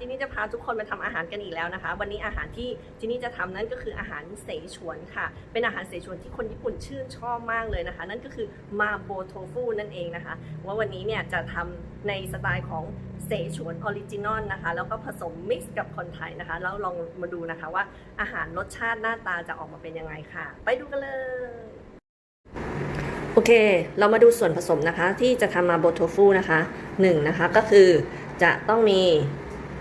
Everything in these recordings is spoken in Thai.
จินนี่จะพาทุกคนมาทำอาหารกันอีกแล้วนะคะ วันนี้อาหารที่จินนี่จะทำนั่นก็คืออาหารเสฉวนค่ะ เป็นอาหารเสฉวนที่คนญี่ปุ่นชื่นชอบมากเลยนะคะ นั่นก็คือมาโบโทฟูนั่นเองนะคะ ว่าวันนี้เนี่ยจะทำในสไตล์ของเสฉวนออริจินอลนะคะ แล้วก็ผสมมิกซ์กับคนไทยนะคะ แล้วลองมาดูนะคะว่าอาหารรสชาติหน้าตาจะออกมาเป็นยังไงค่ะ ไปดูกันเลยโอเค เรามาดูส่วนผสมนะคะที่จะทำมาโบโทฟูนะคะหนึ่งนะคะก็คือจะต้องมี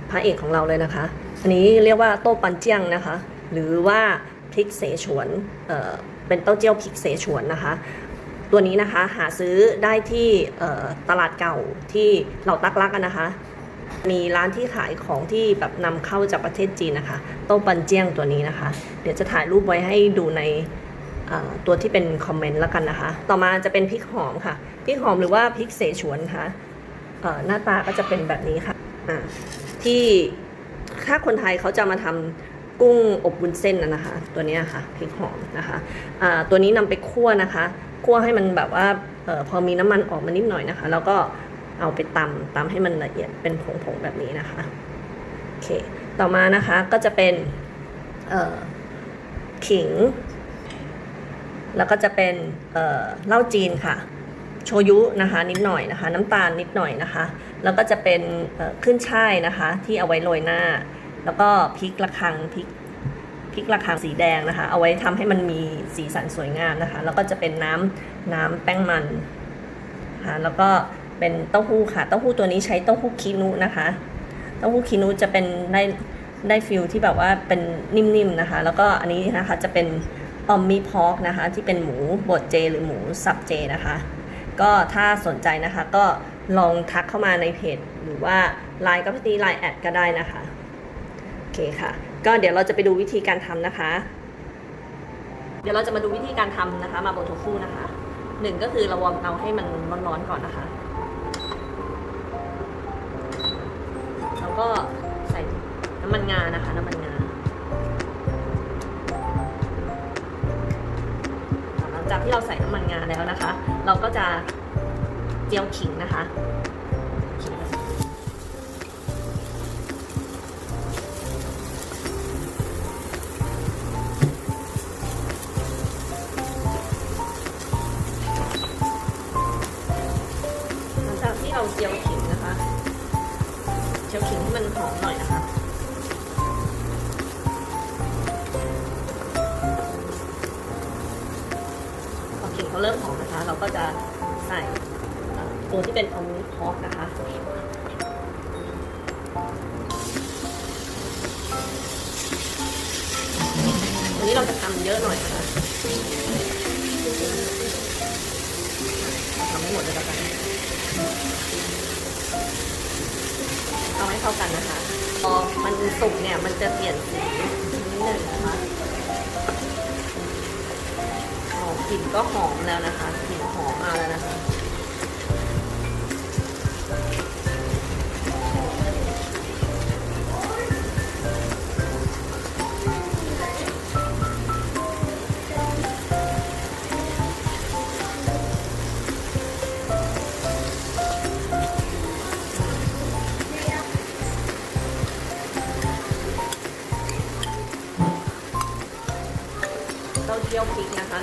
พระเอกของเราเลยนะคะ อันนี้เรียกว่าโต้ปันเจียงนะคะ หรือว่าพริกเสฉวนเอ่อเป็นเต้าเจี้ยวพริกเสฉวนนะคะ ตัวนี้นะคะหาซื้อได้ที่ตลาดเก่าที่เราตักลักกันนะคะ มีร้านที่ขายของที่แบบนำเข้าจากประเทศจีนนะคะโต้ปันเจียงตัวนี้นะคะ เดี๋ยวจะถ่ายรูปไว้ให้ดูในตัวที่เป็นคอมเมนต์แล้วกันนะคะ ต่อมาจะเป็นพริกหอมค่ะ พริกหอมหรือว่าพริกเสฉวนค่ะเอ่อหน้าตาก็จะเป็นแบบนี้ค่ะอ่า ที่ถ้าคนไทยเขาจะมาทำกุ้งอบวุ้นเส้นนะคะ ตัวนี้ค่ะพริกหอมนะคะอ่าตัวนี้นำไปคั่วนะคะ คั่วให้มันแบบว่าออพอมีน้ำมันออกมานิดหน่อยนะคะ แล้วก็เอาไปตำตำให้มันละเอียดเป็นผงๆแบบนี้นะคะโอเคต่อมานะคะก็จะเป็นขิง แล้วก็จะเป็นเอ่อเหล้าจีนค่ะ โชยุนะคะ นิดหน่อยนะคะ น้ำตาลนิดหน่อยนะคะ แล้วก็จะเป็นขึ้นช่ายนะคะ ที่เอาไว้โรยหน้า แล้วก็พริกระคังพริกพริกระคังสีแดงนะคะ เอาไว้ทำให้มันมีสีสันสวยงามนะคะ แล้วก็จะเป็นน้ำน้ำแป้งมันค่ะแล้วก็เป็นเต้าหู้ค่ะ เต้าหู้ตัวนี้ใช้เต้าหู้คีนุนะคะ เต้าหู้คีนุจะเป็นได้ได้ฟิลที่แบบว่าเป็นนิ่มๆนะคะ แล้วก็อันนี้นะคะจะเป็นออมมี่พอกนะคะ ที่เป็นหมูบดเจ หรือหมูสับเจนะคะ ก็ถ้าสนใจนะคะก็ ลองทักเข้ามาในเพจหรือว่าไลน์ก็พตีไลน์แอดก็ได้นะคะ โอเคค่ะ ก็เดี๋ยวเราจะไปดูวิธีการทำนะคะ เดี๋ยวเราจะมาดูวิธีการทำนะคะ มาโบโทฟูนะคะหนึ่งก็คือเราวอร์มเตาให้มันร้อนๆก่อนนะคะ แล้วก็ใส่น้ำมันงานะคะ น้ำมันงาหลังจากที่เราใส่น้ำมันงาแล้วนะคะ เราก็จะ เจียวขิงนะคะหลังจากที่เราเจียวขิงนะคะ เจียวขิงให้มันหอมหน่อยนะคะพอขิงเขาเริ่มหอมนะคะ เราก็จะใส่ ตัวที่เป็นอมนิพอกนะคะวันนี้เราจะทำเยอะหน่อยนะคะทำให้หมดเลยแล้วกันเอาให้เข้ากันนะคะพอมันสุกเนี่ยมันจะเปลี่ยนสีนิดนึงนะคะหอมกลิ่นก็หอมแล้วนะคะกลิ่นหอมมาแล้วนะคะ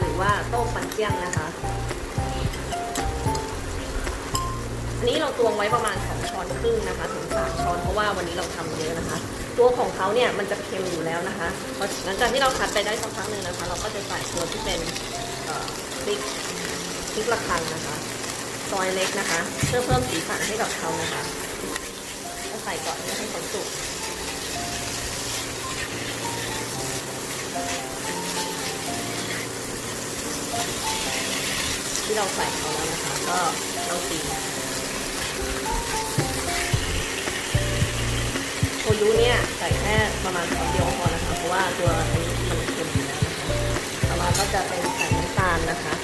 หรือว่าโต้มปันเจียงนะคะ อันนี้เราตวงไว้ประมาณ 2 ช้อนครึ่งนะคะ ถึง 3 ช้อนเพราะว่าวันนี้เราทำเยอะนะคะ ตัวของเขาเนี่ยมันจะเค็มอยู่แล้วนะคะหลังจากที่เราคัดไปได้สักพักหนึ่งนะคะ เราก็จะใส่ตัวที่เป็นพริกพริกระคังนะคะซอยเล็กนะคะ เพื่อเพิ่มสีสันให้กับเขานะคะใส่ก่อนให้เขาสุก ที่เราใส่เขาแล้วนะคะ ก็เราตีโชยุเนี่ยใส่แค่ประมาณสองเดียวพอนะคะ เพราะว่าตัวอันนี้มันเค็มอยู่แล้วนะคะต่อมาก็จะเป็นใส่น้ำตาลนะคะ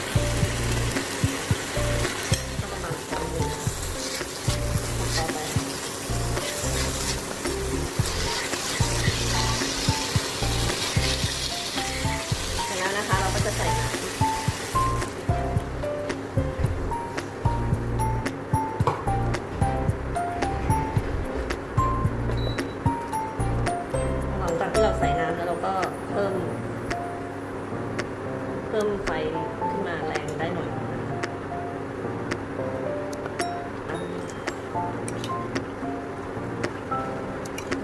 ิ่มไฟขึ้นมาแรงได้หน่อย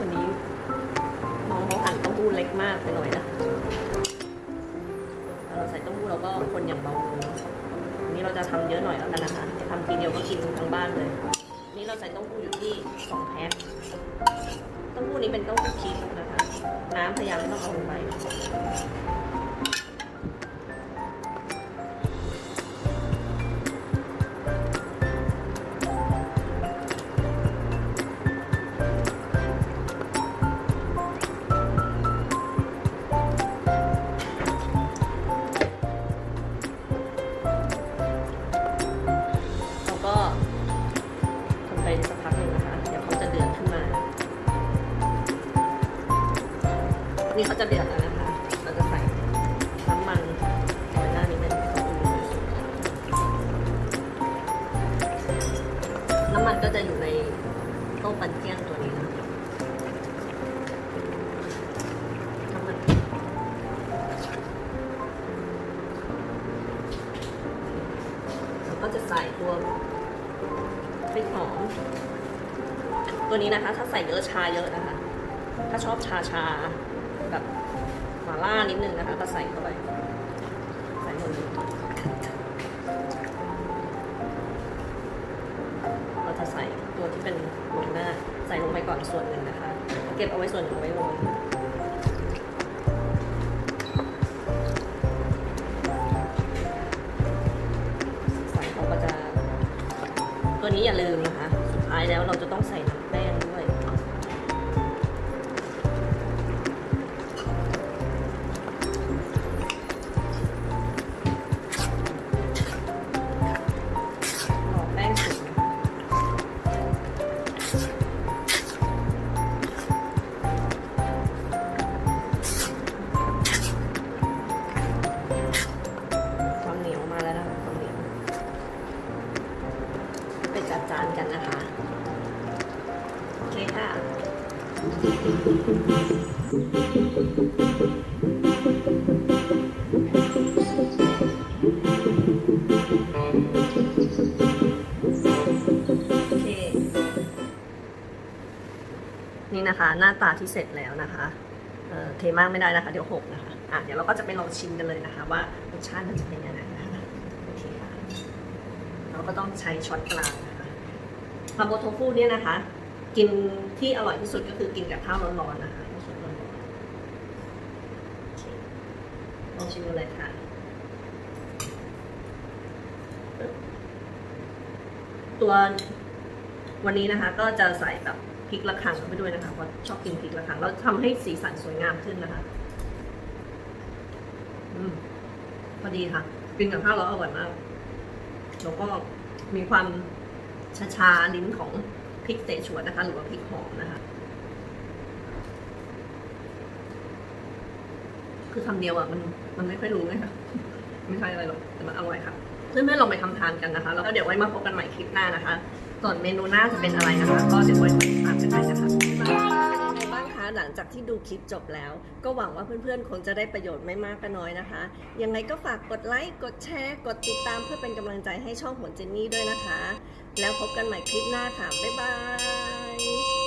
วันนี้มองเขาหั่นเต้าหู้เล็กมากไปหน่อยนะเราใส่เต้าหู้เราก็คนอย่างเบามือเนอะวันนี้เราจะทำเยอะหน่อยแล้วกันนะคะทำทีเดียวก็กินทั้งบ้านเลย นี่เราใส่เต้าหู้อยู่ที่สองแพ็คเต้าหู้นี้เป็นเต้าหู้คีฟนะคะ น้ำพยายามไม่ต้องเอาลงไป มันก็จะอยู่ในโต๊ะปันเจียงตัวนี้นะน้ำมันแล้วก็จะใส่ตัวพริกหอม ตัวนี้นะคะ ถ้าใส่เยอะชาเยอะนะคะ ถ้าชอบชาชาแบบหม่าล่านิดนึงนะคะ ก็ใส่เข้าไป ใส่หมดเลย ที่เป็นลงหน้าใส่ลงไปก่อนส่วนหนึ่งนะคะ เก็บเอาไว้ส่วนหนึ่งไว้โรยใส่เขาก็จะ ตัวนี้อย่าลืมนะคะ สุดท้ายแล้วเราจะต้องใส่ นะคะ หน้าตาที่เสร็จแล้วนะคะเเทมากไม่ได้นะคะ เดี๋ยวหกนะคะอะเดี๋ยวเราก็จะไปลองชิมกันเลยนะคะ ว่ารสชาติมันจะเป็นยังไงนะคะโอเคค่ะเราก็ต้องใช้ช้อนกลางนะคะพาโบโทฟูเนี่ยนะคะ กินที่อร่อยที่สุดก็คือกินกับข้าวร้อนๆนะคะข้าวสวยร้อนๆโอเคลองชิมกันเลยค่ะตัววันนี้นะคะก็จะใส่แบบ ริกระคังไปด้วยนะคะเพราะชอบกินพริกระคังแล้วทำให้สีสันสวยงามขึ้นนะคะ อืมพอดีค่ะ กินกับข้าวแล้วอร่อยมากแล้วก็มีความชาๆลิ้นของพริกเสฉวนนะคะ หรือว่าพริกหอมนะคะ คือคำเดียวอะมันมันไม่ค่อยรู้ไงคะไม่ใช่อะไรหรอกแต่มันอร่อยค่ะเพื่อนๆลองไปทำทานกันนะคะ แล้วก็เดี๋ยวไว้มาพบกันใหม่คลิปหน้านะคะ ส่วนเมนูหน้าจะเป็นอะไรนะคะ ก็เดี๋ยวไว้ติดตามกันได้นะคะเป็นบ้างคะหลังจากที่ดูคลิปจบแล้ว ก็หวังว่าเพื่อนๆ คงจะได้ประโยชน์ไม่มากก็น้อยนะคะ ยังไงก็ฝากกดไลค์กดแชร์กดติดตามเพื่อเป็นกำลังใจให้ช่องของเจนนี่ด้วยนะคะ แล้วพบกันใหม่คลิปหน้าค่ะบ๊ายบาย